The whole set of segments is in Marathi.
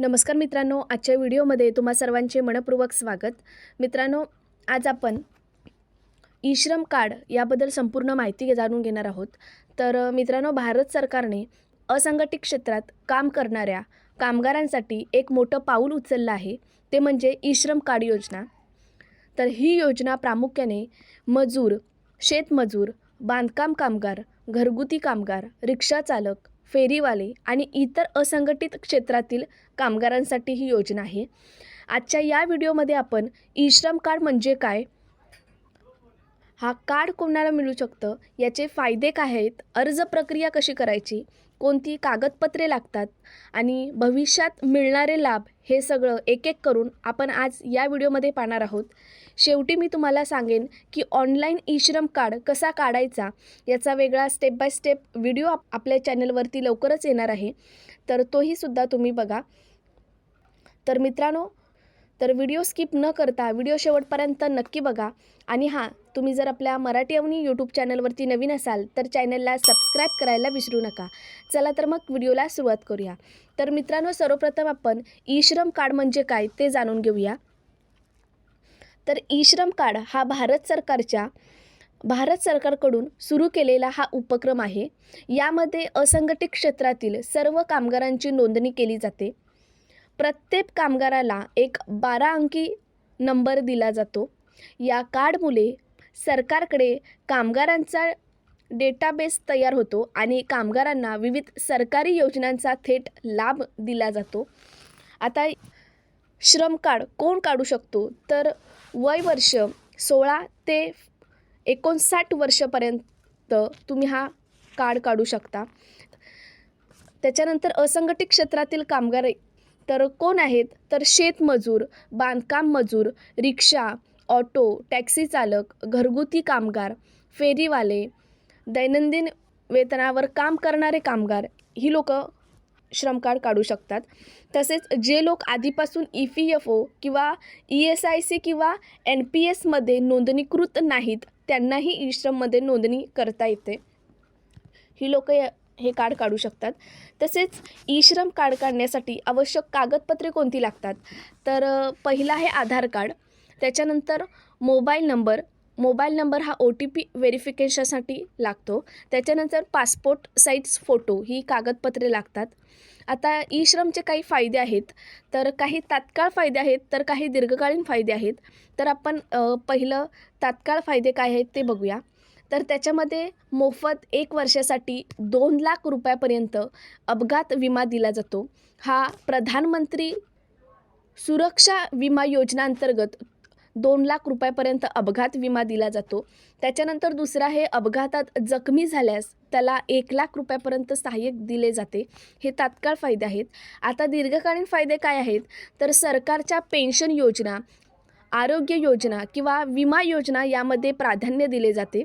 नमस्कार मित्रांनो आजच्या व्हिडिओमध्ये तुम्हा सर्वांचे मनपूर्वक स्वागत. मित्रांनो आज आपण ई श्रम कार्ड याबद्दल संपूर्ण माहिती जाणून घेणार आहोत. तर मित्रांनो भारत सरकारने असंघटित क्षेत्रात काम करणाऱ्या कामगारांसाठी एक मोठं पाऊल उचललं आहे. ते म्हणजे ई श्रम कार्ड योजना. तर ही योजना प्रामुख्याने मजूर शेतमजूर बांधकाम कामगार घरगुती कामगार रिक्षा चालक फेरीवाले आणि इतर असंघटित क्षेत्रातील कामगारांसाठी ही योजना आहे. आजच्या या व्हिडिओमध्ये आपण ई श्रम कार्ड म्हणजे काय? हा कार्ड कोणाला मिळू शकतं? याचे फायदे काय आहेत? अर्ज प्रक्रिया कशी करायची? कोणती कागदपत्रे लागतात आणि भविष्यात मिळणारे लाभ हे सगळं एक एक करून आपण आज या व्हिडिओमध्ये पाहणार आहोत. शेवटी मी तुम्हाला सांगेन की ऑनलाईन ई श्रम कार्ड कसा काढायचा याचा वेगळा स्टेप बाय स्टेप व्हिडिओ आप आपल्या चॅनलवरती लवकरच येणार आहे. तर तोही सुद्धा तुम्ही बघा. तर मित्रांनो तर व्हिडिओ स्किप न करता व्हिडिओ शेवटपर्यंत नक्की बघा. आणि हां तुम्ही जर आपल्या मराठी अवनी यूट्यूब चॅनलवरती नवीन असाल तर चॅनलला सबस्क्राईब करायला विसरू नका. चला तर मग व्हिडिओला सुरुवात करूया. तर मित्रांनो सर्वप्रथम आपण ई श्रम कार्ड म्हणजे काय ते जाणून घेऊया. तर ई श्रम कार्ड हा भारत सरकारच्या भारत सरकारकडून सुरू केलेला हा उपक्रम आहे. यामध्ये असंघटित क्षेत्रातील सर्व कामगारांची नोंदणी केली जाते. प्रत्येक कामगाराला एक बारा अंकी नंबर दिला जातो. या कार्डमुळे सरकारकडे कामगारांचा डेटाबेस तयार होतो आणि कामगारांना विविध सरकारी योजनांचा थेट लाभ दिला जातो. आता श्रम कार्ड कोण काढू शकतो? तर वय वर्ष सोळा ते एकोणसाठ वर्षापर्यंत तुम्ही हा कार्ड काढू शकता. त्याच्यानंतर असंघटित क्षेत्रातील कामगार तर कोण आहेत? तर शेतमजूर बांधकाम मजूर रिक्षा ऑटो टॅक्सी चालक घरगुती कामगार फेरीवाले दैनंदिन वेतनावर काम करणारे कामगार. ही लोक श्रम कार्ड काढू शकतात. तसेच जे लोक आधीपासून ई पी एफ ओ किंवा ई एस आय सी किंवा एन पी एसमध्ये नोंदणीकृत नाहीत त्यांनाही ई श्रममध्ये नोंदणी करता येते. ही लोक हे कार्ड काढू शकतात. तसेच ई श्रम कार्ड काढण्यासाठी आवश्यक कागदपत्रे कोणती लागतात? तर पहिलं आहे आधार कार्ड. त्याच्यानंतर मोबाईल नंबर. मोबाईल नंबर हा ओ टी पी व्हेरिफिकेशनसाठी लागतो. त्याच्यानंतर पासपोर्ट साईज फोटो ही कागदपत्रे लागतात. आता ई श्रमचे काही फायदे आहेत. तर काही तात्काळ फायदे आहेत तर काही दीर्घकालीन फायदे आहेत. तर आपण पहिलं तात्काळ फायदे काय आहेत ते बघूया. तर त्याच्यामध्ये मोफत एक वर्षासाठी दोन लाख रुपयापर्यंत अपघात विमा दिला जातो. हा प्रधानमंत्री सुरक्षा विमा योजनाअंतर्गत दोन लाख रुपयापर्यंत अपघात विमा दिला जातो. त्याच्यानंतर दुसरा हे अपघातात जखमी झाल्यास त्याला एक लाख रुपयापर्यंत सहाय्यक दिले जाते. हे तात्काळ फायदे आहेत. आता दीर्घकालीन फायदे काय आहेत? तर सरकारच्या पेन्शन योजना आरोग्य योजना किंवा विमा योजना यामध्ये प्राधान्य दिले जाते.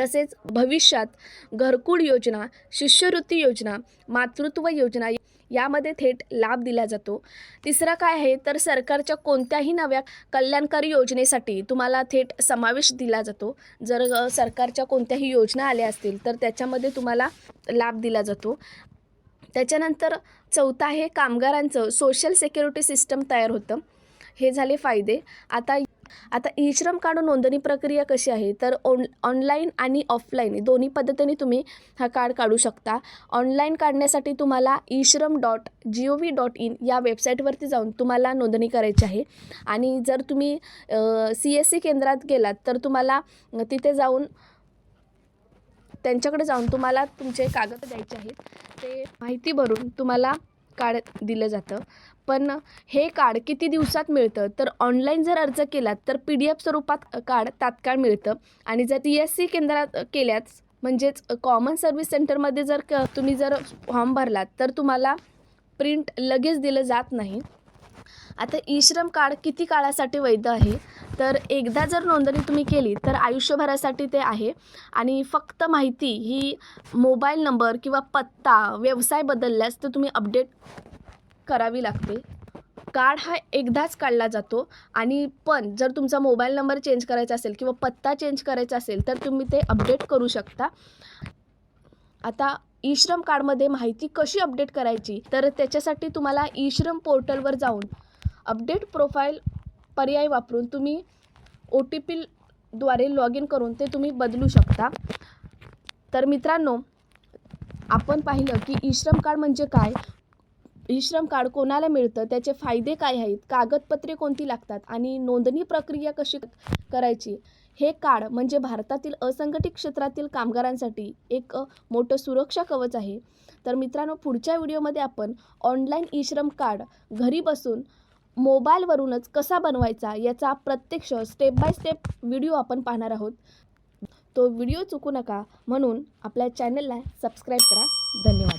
तसेच भविष्यात घरकुल योजना शिष्यवृत्ती योजना मातृत्व योजना यामध्ये थेट लाभ दिला जातो. तिसरा काय आहे? तर सरकारच्या कोणत्याही नव्या कल्याणकारी योजनेसाठी तुम्हाला थेट समावेश दिला जातो. जर सरकारच्या कोणत्याही योजना आल्या असतील तर त्याच्यामध्ये तुम्हाला लाभ दिला जातो. त्याच्यानंतर चौथं आहे कामगारांचं सोशल सिक्युरिटी सिस्टम तयार होतं. हे झाले फायदे. आता आता ई श्रम कार्ड नोंदणी प्रक्रिया कशी आहे? तर ऑन ऑनलाईन आणि ऑफलाईन दोन्ही पद्धतीने तुम्ही हा कार्ड काढू शकता. ऑनलाईन काढण्यासाठी तुम्हाला e Shram dot G O V dot in या वेबसाईटवरती जाऊन तुम्हाला नोंदणी करायची आहे. आणि जर तुम्ही सी एस सी केंद्रात गेलात तर तुम्हाला तिथे जाऊन त्यांच्याकडे जाऊन तुम्हाला तुमचे कागद द्यायचे आहेत. ते माहिती भरून तुम्हाला कार्ड दिलं जातं. पण हे कार्ड किती दिवसात मिळतं? तर ऑनलाईन जर अर्ज केलात तर पी डी एफ स्वरूपात कार्ड तात्काळ मिळतं. आणि जर टी एस सी केंद्रात केल्याच म्हणजेच कॉमन सर्व्हिस सेंटरमध्ये जर क तुम्ही जर फॉर्म भरलात तर तुम्हाला प्रिंट लगेच दिलं जात नाही. आता ई श्रम कार्ड किती काळासाठी वैध आहे? तर एकदा जर नोंदणी तुम्ही केली तर आयुष्यभरासाठी ते आहे. आणि फक्त माहिती ही मोबाईल नंबर किंवा पत्ता व्यवसाय बदलल्यास तर तुम्ही अपडेट करावी लागते. कार्ड हा एकदाच काढला जातो. आणि पण जर तुमचा मोबाईल नंबर चेंज करायचा असेल किंवा पत्ता चेंज करायचा असेल तर तुम्ही ते अपडेट करू शकता. आता ई श्रम कार्डमध्ये माहिती कशी अपडेट करायची तर त्याच्यासाठी तुम्हाला ई श्रम पोर्टलवर जाऊन अपडेट प्रोफाईल पर्याय वापरून तुम्ही ओ टी पीद्वारे लॉग इन करून ते तुम्ही बदलू शकता. तर मित्रांनो आपण पाहिलं की ई श्रम कार्ड म्हणजे काय? ई श्रम कार्ड कोणाला मिळतं? त्याचे फायदे काय आहेत? कागदपत्रे कोणती लागतात? आणि नोंदणी प्रक्रिया कशी करायची? हे कार्ड म्हणजे भारतातील असंघटित क्षेत्रातील कामगारांसाठी एक मोठं सुरक्षा कवच आहे. तर मित्रांनो पुढच्या व्हिडिओमध्ये आपण ऑनलाईन ई श्रम कार्ड घरी बसून मोबाईलवरूनच कसा बनवायचा याचा प्रत्यक्ष स्टेप बाय स्टेप व्हिडिओ आपण पाहणार आहोत. तो व्हिडिओ चुकू नका म्हणून आपल्या चॅनलला सबस्क्राईब करा. धन्यवाद.